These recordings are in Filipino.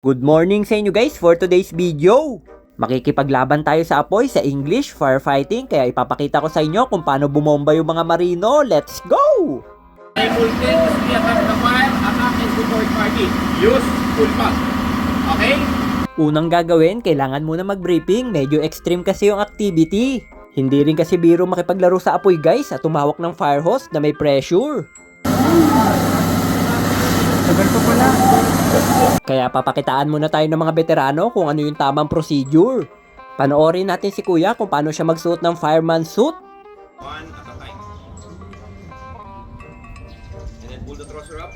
Good morning sa inyo guys for today's video. Makikipaglaban tayo sa apoy sa English firefighting kaya ipapakita ko sa inyo kung paano bumomba yung mga marino. Let's go! I will tend to be attack the fire, attack and support party. Use full pump. Okay? Unang gagawin, kailangan muna mag-briefing. Medyo extreme kasi yung activity. Hindi rin kasi biro makipaglaro sa apoy guys at tumawak ng fire hose na may pressure. Kaya papakitaan muna tayo ng mga veterano kung ano yung tamang procedure. Panoorin natin si kuya kung paano siya magsuot ng fireman suit. One at a time. And then pull the trouser up.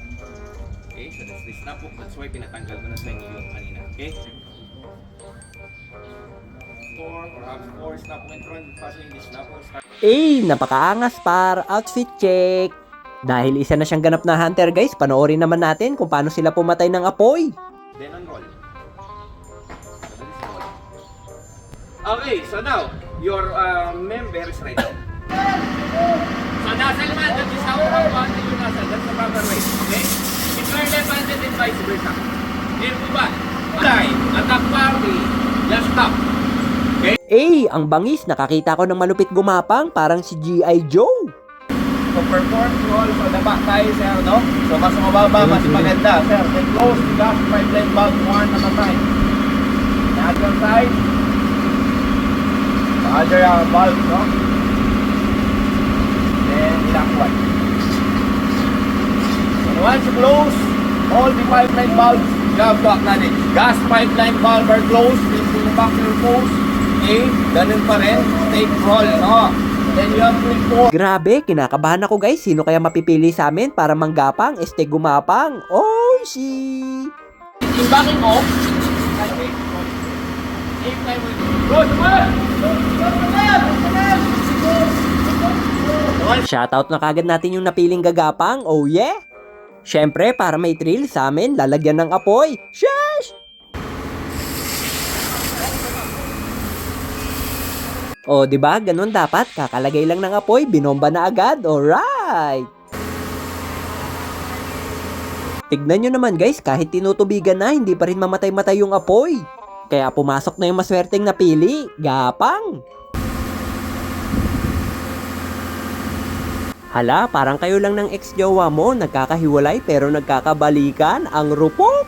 Okay, so that's the snap hook. That's why pinatanggal ko na sa inyo yung kanina. Okay? Four or have four snap in front. Fastening the snap hook. Start. Eh, napakaangas par outfit check. Dahil isa na siyang ganap na hunter guys, panoorin naman natin kung paano sila pumatay ng apoy. Then unroll. Okay, so now, your uh, member is ready. So nasa naman, that is how how how you nasa. That's the proper way. Okay? If you are left-handed and vice versa. Clear po ba? Line, attack party, just stop. Eh, ang bangis, nakakita ko ng malupit gumapang, parang si G.I. Joe. So perform roll the back tayo, sir, no? So mas mababa, mas maganda, sir. Then close the gas pipeline valve one at a time. Other side. The other uh, valve, no? Then one. And once you close, all the pipeline valves, you have to acknowledge. Gas pipeline valve are closed, then pull back your hose. Okay, ganun pa rin. Take roll, no? Then you have to report. Grabe, kinakabahan ako guys. Sino kaya mapipili sa amin para manggapang, este gumapang? Oh, si... Yung backing okay. Good! Shoutout na kagad natin yung napiling gagapang. Oh yeah! Syempre, para may thrill sa amin, lalagyan ng apoy. Sheesh! O, di ba? Ganun dapat. Kakalagay lang ng apoy, binomba na agad. Alright! Tignan nyo naman guys, kahit tinutubigan na, hindi pa rin mamatay-matay yung apoy. Kaya pumasok na yung maswerteng napili. Gapang! Hala, parang kayo lang ng ex-jowa mo, nagkakahiwalay pero nagkakabalikan ang rupok.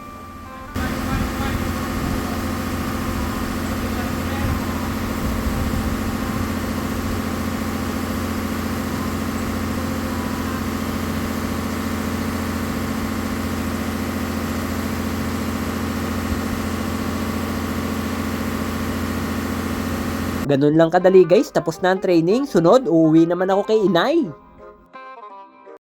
Ganun lang kadali guys, tapos na ang training, sunod uuwi naman ako kay inay.